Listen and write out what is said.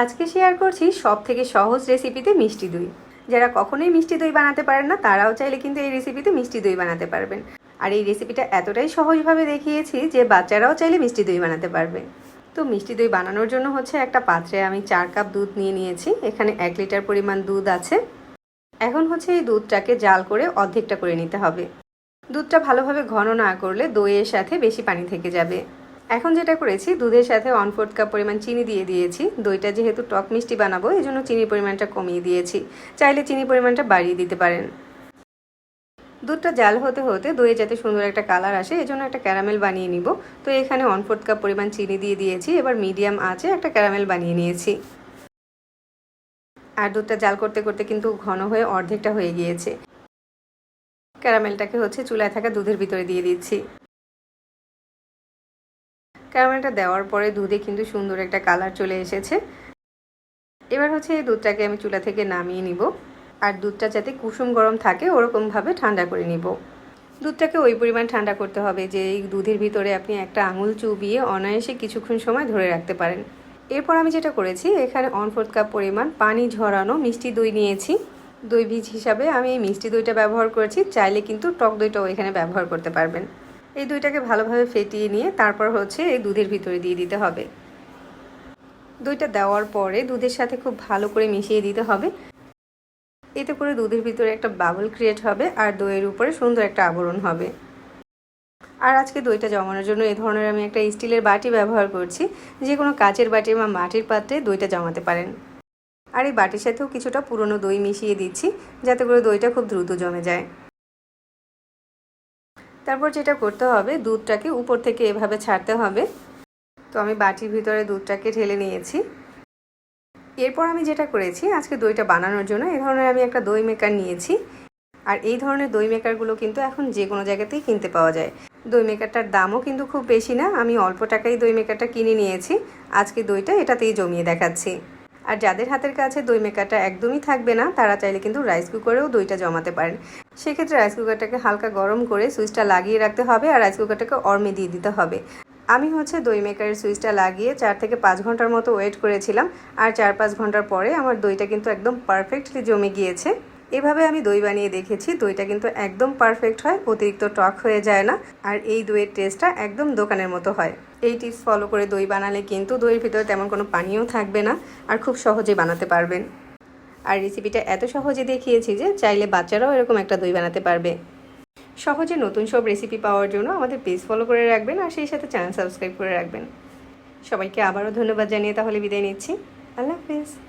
আজকে শেয়ার করছি সব থেকে সহজ রেসিপিতে মিষ্টি দই। যারা কখনোই মিষ্টি দই বানাতে পারেন না, তারাও চাইলে কিন্তু এই রেসিপিতে মিষ্টি দই বানাতে পারবেন। আর এই রেসিপিটা এতটাই সহজভাবে দেখিয়েছি যে বাচ্চারাও চাইলে মিষ্টি দই বানাতে পারবে। তো মিষ্টি দই বানানোর জন্য হচ্ছে একটা পাত্রে আমি চার কাপ দুধ নিয়ে নিয়েছি, এখানে এক লিটার পরিমাণ দুধ আছে। এখন হচ্ছে এই দুধটাকে জাল করে অর্ধেকটা করে নিতে হবে। দুধটা ভালোভাবে ঘন না করলে দইয়ের সাথে বেশি পানি থেকে যাবে। এখন যেটা করেছি, দুধের সাথে ওয়ান ফোর্থ কাপ পরিমাণ চিনি দিয়ে দিয়েছি। দইটা যেহেতু টক মিষ্টি বানাবো এই জন্য চিনির পরিমাণটা কমিয়ে দিয়েছি। চাইলে চিনি পরিমাণটা বাড়িয়ে দিতে পারেন। দুধটা জাল হতে হতে দইয়ে যাতে সুন্দর একটা কালার আসে, এজন্য একটা ক্যারামেল বানিয়ে নিব। তো এখানে ওয়ান ফোর্থ কাপ পরিমাণ চিনি দিয়ে দিয়েছি, এবার মিডিয়াম আছে একটা ক্যারামেল বানিয়ে নিয়েছি। আর দুধটা জাল করতে করতে কিন্তু ঘন হয়ে অর্ধেকটা হয়ে গিয়েছে। ক্যারামেলটাকে হচ্ছে চুলায় থাকা দুধের ভিতরে দিয়ে দিচ্ছি। ক্যারামেলটা দেওয়ার পরে দুধে কিন্তু সুন্দর একটা কালার চলে এসেছে। এবার হচ্ছে এই দুধটাকে আমি চুলা থেকে নামিয়ে নিব। আর দুধটা যাতে কুসুম গরম থাকে, ওরকমভাবে ঠান্ডা করে নিব। দুধটাকে ওই পরিমাণ ঠান্ডা করতে হবে যে এই দুধের ভিতরে আপনি একটা আঙুল চুবিয়ে অনায়াসে কিছুক্ষণ সময় ধরে রাখতে পারেন। এরপর আমি যেটা করেছি, এখানে অন ফোর্থ কাপ পরিমাণ পানি ঝরানো মিষ্টি দই নিয়েছি। দই বীজ হিসাবে আমি এই মিষ্টি দইটা ব্যবহার করেছি, চাইলে কিন্তু টক দইটাও এখানে ব্যবহার করতে পারবেন। এই দইটাকে ভালোভাবে ফেটিয়ে নিয়ে তারপর হচ্ছে এই দুধের ভিতরে দিয়ে দিতে হবে। দইটা দেওয়ার পরে দুধের সাথে খুব ভালো করে মিশিয়ে দিতে হবে। এতে করে দুধের ভিতরে একটা বাবল ক্রিয়েট হবে আর দইয়ের উপরে সুন্দর একটা আবরণ হবে। আর আজকে দইটা জমানোর জন্য এ ধরনের আমি একটা স্টিলের বাটি ব্যবহার করছি। যে কোনো কাচের বাটি বা মাটির পাত্রে দইটা জমাতে পারেন। আর এই বাটির সাথেও কিছুটা পুরনো দই মিশিয়ে দিচ্ছি, যাতে করে দইটা খুব দ্রুত জমে যায়। তারপর যেটা করতে হবে, দুধটাকে উপর থেকে এভাবে ছাড়তে হবে। তো আমি বাটির ভিতরে দুধটাকে ঢেলে নিয়েছি। এরপর আমি যেটা করেছি, আজকে দইটা বানানোর জন্য, এ ধরনের আমি একটা দই মেকার নিয়েছি। আর এই ধরনের দই মেকারগুলো কিন্তু এখন যে কোনো জায়গাতেই কিনতে পাওয়া যায়। দই মেকারটার দামও কিন্তু খুব বেশি না, আমি অল্প টাকায় দই মেকারটা কিনে নিয়েছি। আজকে দইটা এটাতেই জমিয়ে দেখাচ্ছি। আর যাদের হাতের কাছে দই মেকারটা একদমই থাকবে না, তারা চাইলে কিন্তু রাইস কুকারেও দইটা জমাতে পারেন। সেক্ষেত্রে রাইস কুকারটাকে হালকা গরম করে সুইচটা লাগিয়ে রাখতে হবে আর রাইস কুকারটাকে অর্মে দিয়ে দিতে হবে। আমি হচ্ছে দই মেকারের সুইচটা লাগিয়ে চার থেকে পাঁচ ঘণ্টার মতো ওয়েট করেছিলাম আর চার পাঁচ ঘণ্টার পরে আমার দইটা কিন্তু একদম পারফেক্টলি জমে গিয়েছে। এভাবে আমি দই বানিয়ে দেখেছি। দইটা কিন্তু একদম পারফেক্ট হয়, অতিরিক্ত টক হয়ে যায় না। আর এই দইয়ের টেস্টটা একদম দোকানের মতো হয়। এই টিপস ফলো করে দই বানালে কিন্তু দইয়ের ভিতরে তেমন কোনো পানিও থাকবে না আর খুব সহজে বানাতে পারবেন। আর রেসিপিটা এত সহজে দেখিয়েছি যে চাইলে বাচ্চারাও এরকম একটা দই বানাতে পারবে। সহজে নতুন সব রেসিপি পাওয়ার জন্য আমাদের পেজ ফলো করে রাখবেন আর সেই সাথে চ্যানেল সাবস্ক্রাইব করে রাখবেন। সবাইকে আবারও ধন্যবাদ জানিয়ে তাহলে বিদায় নিচ্ছি। আল্লাহ হাফেজ।